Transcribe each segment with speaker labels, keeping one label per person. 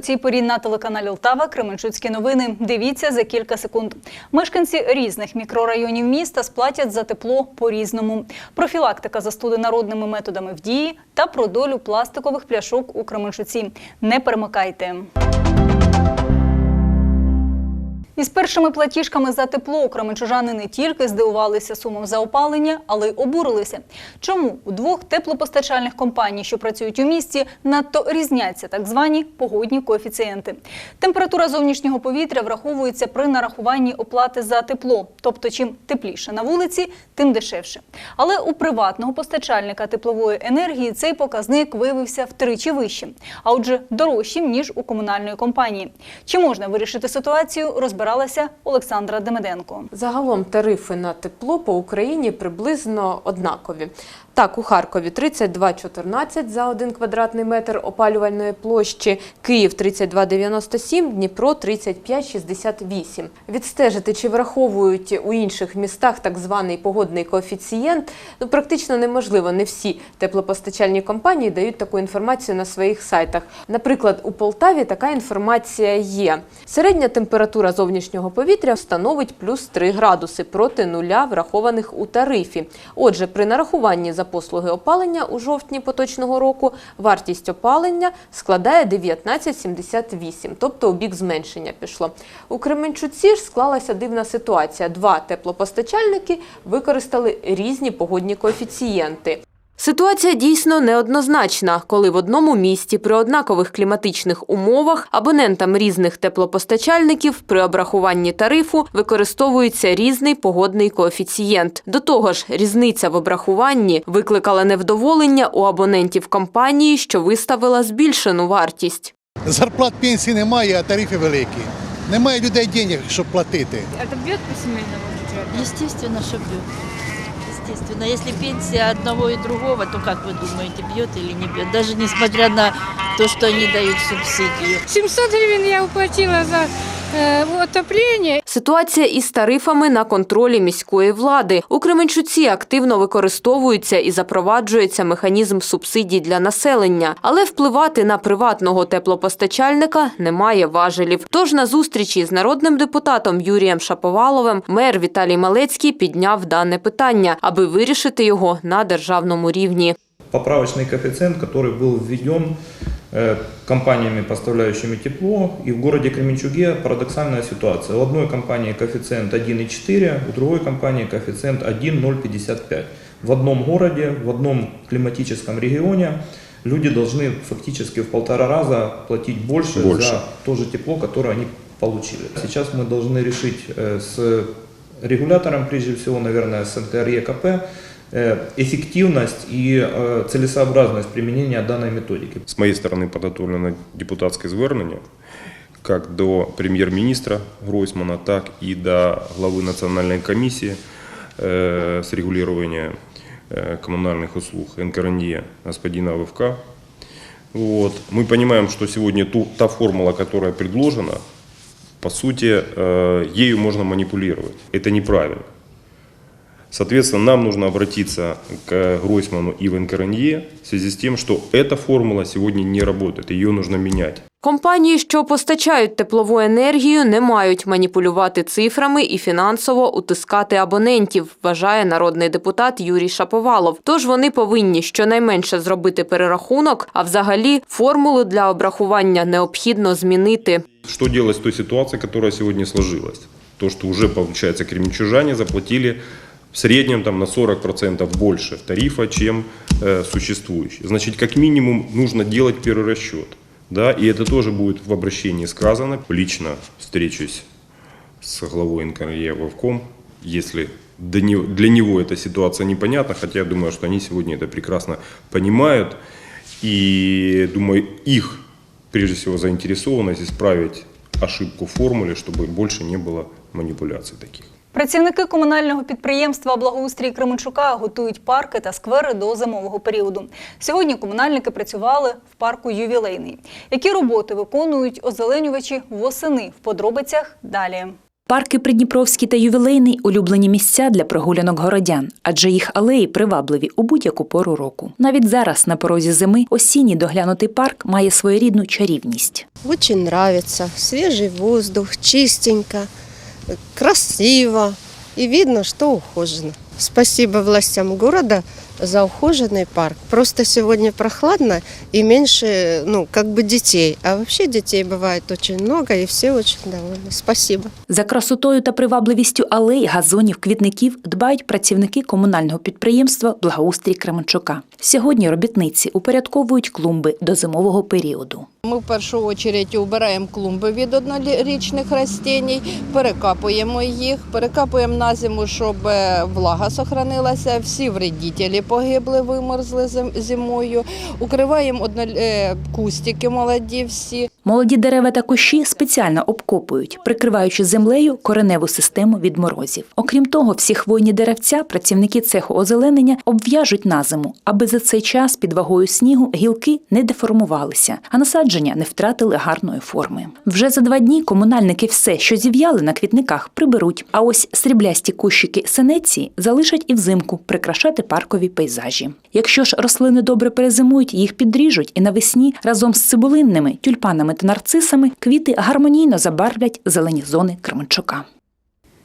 Speaker 1: цій порі на телеканалі Лтава Кременчуцькі новини. Дивіться за кілька секунд. Мешканці різних мікрорайонів міста сплатять за тепло по-різному. Профілактика застуди народними методами в дії та про долю пластикових пляшок у Кременчуці. Не перемикайте. Із першими платіжками за тепло кременчужани не тільки здивувалися сумом за опалення, але й обурилися. Чому у двох теплопостачальних компаній, що працюють у місті, надто різняться так звані погодні коефіцієнти? Температура зовнішнього повітря враховується при нарахуванні оплати за тепло, тобто чим тепліше на вулиці, тим дешевше. Але у приватного постачальника теплової енергії цей показник виявився втричі вищим, а отже, дорожчим ніж у комунальної компанії. Чи можна вирішити ситуацію? Розбиралася Олександра Демиденко.
Speaker 2: Загалом тарифи на тепло по Україні приблизно однакові. Так, у Харкові 32,14 за 1 квадратний метр опалювальної площі, Київ 32,97, Дніпро 35,68. Відстежити, чи враховують у інших містах так званий погодний коефіцієнт, ну, практично неможливо. Не всі теплопостачальні компанії дають таку інформацію на своїх сайтах. Наприклад, у Полтаві така інформація є. Середня температура зовнішнього повітря становить плюс 3 градуси проти нуля, врахованих у тарифі. Отже, при нарахуванні за послуги опалення у жовтні поточного року вартість опалення складає 19,78, тобто у бік зменшення пішло. У Кременчуці ж склалася дивна ситуація. Два теплопостачальники використали різні погодні коефіцієнти. Ситуація дійсно неоднозначна, коли в одному місті при однакових кліматичних умовах абонентам різних теплопостачальників при обрахуванні тарифу використовується різний погодний коефіцієнт. До того ж, різниця в обрахуванні викликала невдоволення у абонентів компанії, що виставила збільшену вартість.
Speaker 3: Зарплат пенсії немає, а тарифи великі. Немає людей денег, щоб платити.
Speaker 4: Это бьет по семейному бюджету?
Speaker 5: Естественно, что бьет. Естественно, если пенсия одного и другого, то как вы думаете, бьет или не бьет? Даже несмотря на то, что они дают субсидию.
Speaker 4: 700 гривен я уплатила за э, отопление.
Speaker 2: Ситуація із тарифами на контролі міської влади. У Кременчуці активно використовується і запроваджується механізм субсидій для населення, але впливати на приватного теплопостачальника немає важелів. Тож на зустрічі з народним депутатом Юрієм Шаповаловим мер Віталій Малецький підняв дане питання, аби вирішити його на державному рівні.
Speaker 6: поправочный коэффициент, который был введен э, компаниями, поставляющими тепло. И в городе Кременчуге парадоксальная ситуация. У одной компании коэффициент 1,4, у другой компании коэффициент 1,055. В одном городе, в одном климатическом регионе люди должны фактически в полтора раза платить больше,
Speaker 7: Больше.
Speaker 6: за то же тепло, которое они получили. Сейчас мы должны решить э, с регулятором, прежде всего, наверное, с НКРЕКП, э, эффективность и э, целесообразность применения данной методики.
Speaker 7: З моєї сторони подготовлено депутатське звернення як до прем'єр-міністра Гройсмана, так і до глави Національної комісії е, з регулювання е, коммунальных услуг НКРНЕ господина Вовка. Вот. Мы понимаем, что сегодня ту, та формула, которая предложена, по сути, э, ею можно манипулировать. Это неправильно. Соответственно, нам нужно обратиться к Гройсману и в НКРНЕ в связи с тем, что эта формула сегодня не работает, ее нужно менять.
Speaker 2: Компанії, що постачають теплову енергію, не мають маніпулювати цифрами і фінансово утискати абонентів, вважає народний депутат Юрій Шаповалов. Тож вони повинні щонайменше зробити перерахунок, а взагалі формулу для обрахування необхідно змінити.
Speaker 7: Что делать с той ситуацией, которая сегодня сложилась? То, что уже, получается, кременчужане заплатили в среднем там, на 40% больше тарифа, чем э, существующий. Значит, как минимум нужно делать перерасчет. Да? И это тоже будет в обращении сказано. Лично встречусь с главой НКРЕ Вовком, если до него- для него эта ситуация непонятна, хотя я думаю, что они сегодня это прекрасно понимают. И думаю, их прежде всего заинтересованность исправить ошибку в формуле, чтобы больше не было манипуляций таких.
Speaker 1: Працівники комунального підприємства Благоустрій Кременчука готують парки та сквери до зимового періоду. Сьогодні комунальники працювали в парку Ювілейний. Які роботи виконують озеленювачі восени в подробицях далі.
Speaker 8: Парки Придніпровський та Ювілейний улюблені місця для прогулянок городян, адже їх алеї привабливі у будь-яку пору року. Навіть зараз, на порозі зими, осінній доглянутий парк має своєрідну чарівність.
Speaker 9: Очень нравится. Свежий воздух, чистенько, красиво. И видно, что ухожено. Спасибо властям города за ухоженный парк. Просто сегодня прохладно и меньше, ну, как бы детей. А вообще детей бывает очень много, и все очень довольны. Спасибо.
Speaker 8: За красотою та привабливістю алей, газонів, квітників дбають працівники комунального підприємства Благоустрій Кременчука. Сьогодні робітниці упорядковують клумби до зимового періоду.
Speaker 10: Ми в першу чергу убираємо клумби від однорічних рослин, перекапуємо їх, перекапуємо на зиму, щоб е, влага сохранилася, всі вредителі погибли, вимерзли зимою. Укриваємо е, кустики молоді всі.
Speaker 8: Молоді дерева та кущі спеціально обкопують, прикриваючи землею кореневу систему від морозів. Окрім того, всі хвойні деревця працівники цеху озеленення обв'яжуть на зиму, аби за цей час під вагою снігу гілки не деформувалися, а насадження не втратили гарної форми. Вже за два дні комунальники все, що зів'яли на квітниках, приберуть. А ось сріблясті кущики сенеції залишать і взимку прикрашати паркові пейзажі. Якщо ж рослини добре перезимують, їх підріжуть і навесні разом з цибулинними, тюльпанами та нарцисами квіти гармонійно забарвлять зелені зони Кременчука.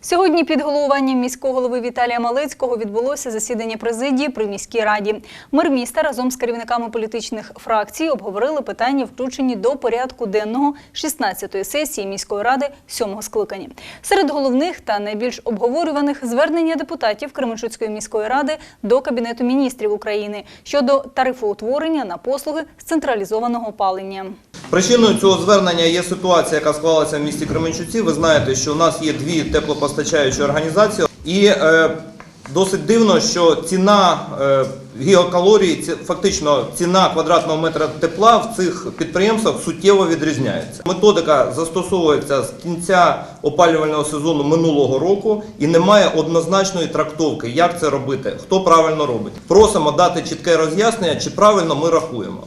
Speaker 1: Сьогодні під головуванням міського голови Віталія Малецького відбулося засідання президії при міській раді. Мер міста разом з керівниками політичних фракцій обговорили питання, включені до порядку денного 16-ї сесії міської ради 7-го скликання. Серед головних та найбільш обговорюваних звернення депутатів Кременчуцької міської ради до Кабінету міністрів України щодо тарифоутворення на послуги з централізованого опалення.
Speaker 11: Причиною цього звернення є ситуація, яка склалася в місті Кременчуці. Ви знаєте, що у нас є дві теплопостачаючі організації, і е, досить дивно, що ціна е, гігакалорій, ці- фактично ціна квадратного метра тепла в цих підприємствах суттєво відрізняється. Методика застосовується з кінця опалювального сезону минулого року і немає однозначної трактовки, як це робити, хто правильно робить. Просимо дати чітке роз'яснення, чи правильно ми рахуємо.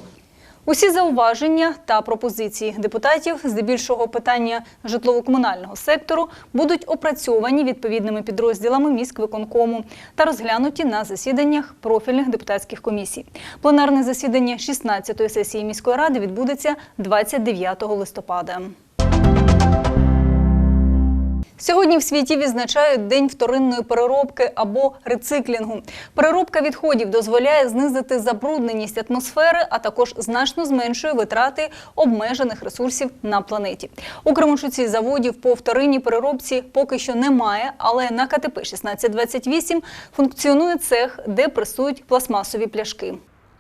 Speaker 1: Усі зауваження та пропозиції депутатів, здебільшого питання житлово-комунального сектору, будуть опрацьовані відповідними підрозділами міськвиконкому та розглянуті на засіданнях профільних депутатських комісій. Пленарне засідання 16-ї сесії міської ради відбудеться 29 листопада. Сьогодні в світі відзначають День вторинної переробки або рециклінгу. Переробка відходів дозволяє знизити забрудненість атмосфери, а також значно зменшує витрати обмежених ресурсів на планеті. У Кременчуці заводів по вторинній переробці поки що немає, але на КТП 1628 функціонує цех, де пресують пластмасові пляшки.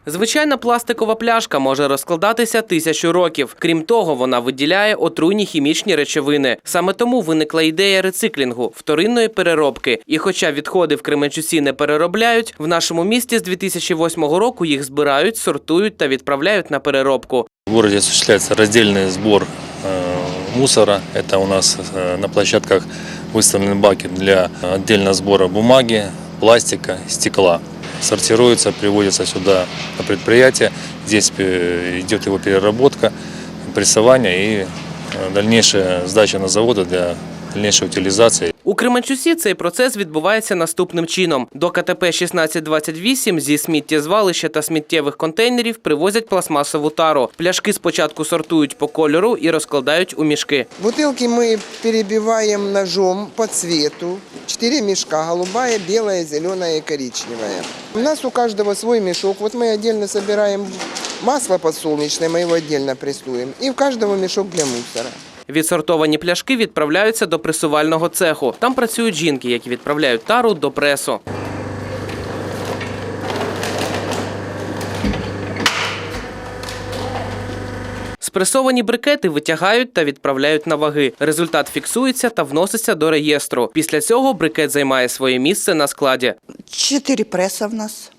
Speaker 12: Звичайна пластикова пляшка може розкладатися тисячу років. Крім того, вона виділяє отруйні хімічні речовини. Саме тому виникла ідея рециклінгу вторинної переробки. І хоча відходи в Кременчуці не переробляють, в нашому місті з 2008 року їх збирають, сортують та відправляють на переробку.
Speaker 13: В городе осуществляется раздельный сбор э, мусора. Это у нас э, на площадках выставлены баки для отдельного сбора бумаги, пластика, стекла. Сортируется, приводится сюда на предприятие. Здесь э, идет его переработка, прессование и э, дальнейшая сдача на заводы для дальнейшей утилизации.
Speaker 12: У Кременчуці цей процес відбувається наступним чином. До КТП 1628 зі сміттєзвалища та сміттєвих контейнерів привозять пластмасову тару. Пляшки спочатку сортують по кольору і розкладають у мішки.
Speaker 14: Бутылки мы перебиваем ножом по цвету. Четыре мешка. Голубая, белая, зеленая и коричневая. У нас у каждого свой мешок. Вот мы отдельно собираем масло подсолнечное, мы его отдельно прессуем. И у каждого мешок для мусора.
Speaker 12: Відсортовані пляшки відправляються до пресувального цеху. Там працюють жінки, які відправляють тару до пресу. Спресовані брикети витягають та відправляють на ваги. Результат фіксується та вноситься до реєстру. Після цього брикет займає своє місце на складі.
Speaker 15: Четыре пресса у нас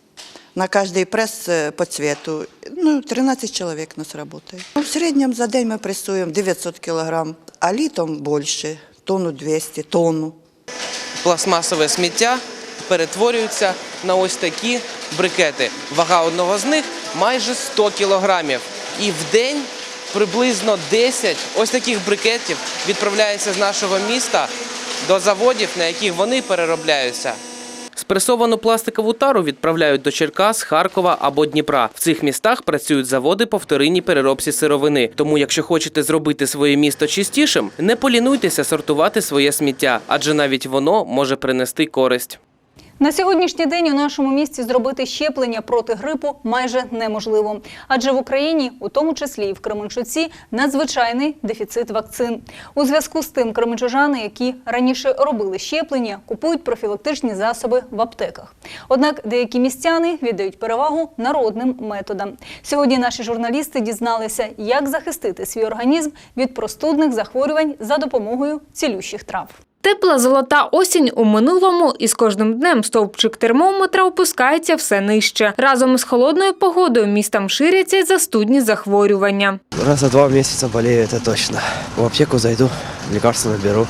Speaker 15: На каждый пресс э, по цвету. Ну, 13 человек у нас работает. Ну, в среднем за день мы прессуем 900 килограмм, а літом больше, тонну 200, тонну.
Speaker 12: Пластмасове сміття перетворюється на ось такі брикети. Вага одного з них майже 100 кілограмів. І в день приблизно 10 ось таких брикетів відправляється з нашого міста до заводів, на яких вони переробляються. Спресовану пластикову тару відправляють до Черкас, Харкова або Дніпра. В цих містах працюють заводи по вторинній переробці сировини. Тому, якщо хочете зробити своє місто чистішим, не полінуйтеся сортувати своє сміття, адже навіть воно може принести користь.
Speaker 1: На сьогоднішній день у нашому місті зробити щеплення проти грипу майже неможливо, адже в Україні, у тому числі і в Кременчуці, надзвичайний дефіцит вакцин. У зв'язку з тим кременчужани, які раніше робили щеплення, купують профілактичні засоби в аптеках. Однак деякі містяни віддають перевагу народним методам. Сьогодні наші журналісти дізналися, як захистити свій організм від простудних захворювань за допомогою цілющих трав.
Speaker 16: Тепла золота осінь у минулому, і з кожним днем стовпчик термометра опускається все нижче. Разом із холодною погодою містам ширяться й застудні захворювання.
Speaker 17: Раз за два місяці болію, це точно. В аптеку зайду, лікарство наберу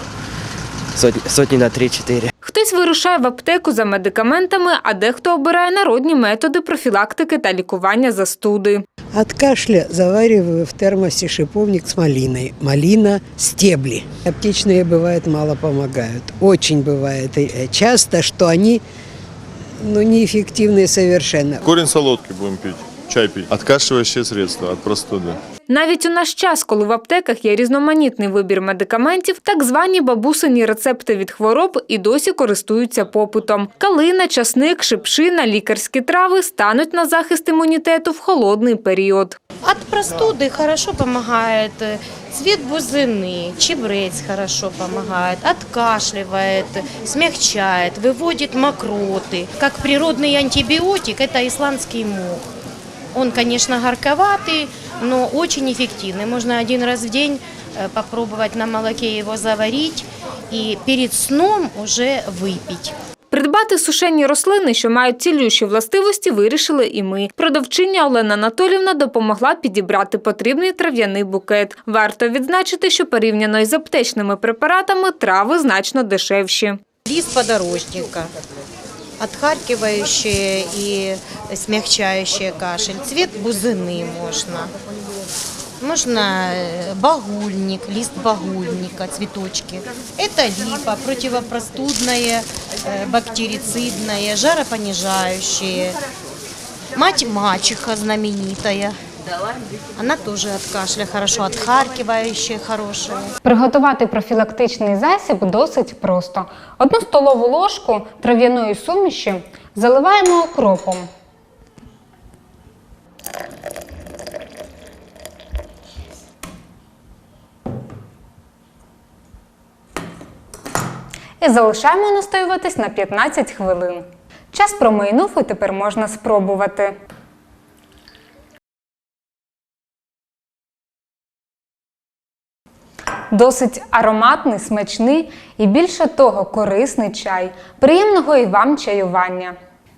Speaker 17: Сотни, сотни на 3-4.
Speaker 16: Хтось вирушає в аптеку за медикаментами, а дехто обирає народні методи профілактики та лікування застуди.
Speaker 18: От кашля завариваю в термосе шиповник с малиной. Малина – стебли. Аптечные, бывает, мало помогают. Очень бывает э, часто, что они ну, неэффективны совершенно.
Speaker 19: Корень солодки будем пить, чай пить. Откашливающее средство от простуды.
Speaker 16: Навіть у наш час, коли в аптеках є різноманітний вибір медикаментів, так звані бабусині рецепти від хвороб і досі користуються попитом. Калина, часник, шипшина, лікарські трави стануть на захист імунітету в холодний період.
Speaker 20: От простуды хорошо помогает э, цвет бузины, чебрец хорошо помогает, откашливает, смягчает, выводит мокроты. Как природный антибиотик это исландский мох. Он, конечно, горьковатый, но очень эффективный. Можно один раз в день э, попробовать на молоке его заварить и перед сном уже выпить.
Speaker 16: Придбати сушені рослини, що мають цілющі властивості, вирішили і ми. Продавчиня Олена Анатолівна допомогла підібрати потрібний трав'яний букет. Варто відзначити, що порівняно із аптечними препаратами трави значно дешевші.
Speaker 20: Лист подорожника, отхаркивающее и смягчающее кашель. Цвет бузины можно. Можно э, багульник, лист багульника, цветочки. Это липа, противопростудное, э, бактерицидное, жаропонижающее. Мать-мачеха знаменитая. Она тоже от кашля хорошо, отхаркивающая хорошая.
Speaker 16: Приготувати профілактичний засіб досить просто. Одну столову ложку трав'яної суміші заливаємо окропом. І залишаємо настоюватись на 15 хвилин. Час промайнув і тепер можна спробувати. Досить ароматний, смачний і більше того, корисний чай. Приємного і вам чаювання.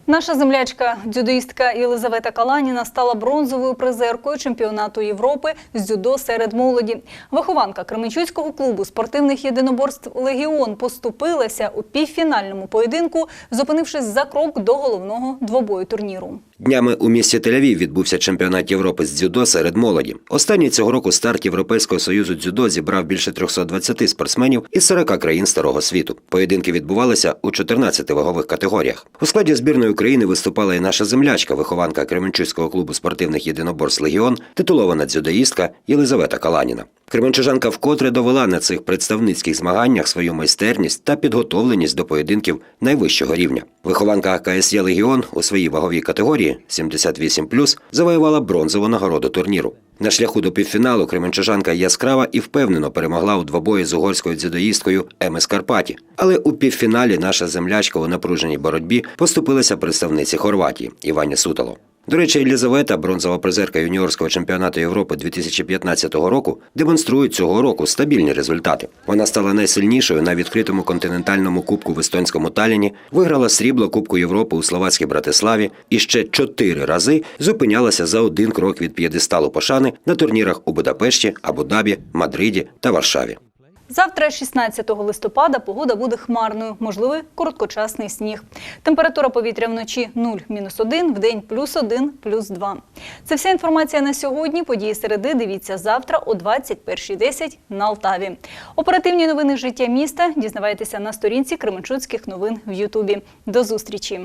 Speaker 1: Наша землячка дзюдоїстка Єлизавета Каланіна стала бронзовою призеркою чемпіонату Європи з дзюдо серед молоді. Вихованка Кременчуцького клубу спортивних єдиноборств Легіон поступилася у півфінальному поєдинку, зупинившись за крок до головного двобою турніру.
Speaker 21: Днями у місті Тель-Авів відбувся чемпіонат Європи з дзюдо серед молоді. Останній цього року старт Європейського союзу дзюдо зібрав більше 320 спортсменів із 40 країн старого світу. Поєдинки відбувалися у 14 вагових категоріях. У складі збірної України виступала і наша землячка, вихованка Кременчуцького клубу спортивних єдиноборств Легіон, титулована дзюдоїстка Єлизавета Каланіна. Кременчужанка вкотре довела на цих представницьких змаганнях свою майстерність та підготовленість до поєдинків найвищого рівня. Вихованка КСЄ Легіон у своїй ваговій категорії 78+, завоювала бронзову нагороду турніру. На шляху до півфіналу кременчужанка яскрава і впевнено перемогла у двобої з угорською дзюдоїсткою Еми Скарпаті. Але у півфіналі наша землячка у напруженій боротьбі поступилася представниці Хорватії Івані Сутало. До речі, Єлізавета, бронзова призерка юніорського чемпіонату Європи 2015 року, демонструє цього року стабільні результати. Вона стала найсильнішою на відкритому континентальному кубку в естонському Таліні, виграла срібло Кубку Європи у словацькій Братиславі і ще чотири рази зупинялася за один крок від п'єдесталу пошани на турнірах у Будапешті, Абу-Дабі, Мадриді та Варшаві.
Speaker 1: Завтра, 16 листопада, погода буде хмарною, можливий короткочасний сніг. Температура повітря вночі 0-1, вдень плюс 1, плюс 2. Це вся інформація на сьогодні. Події середи дивіться завтра о 21.10 на Алтаві. Оперативні новини життя міста дізнавайтеся на сторінці Кременчуцьких новин в Ютубі. До зустрічі!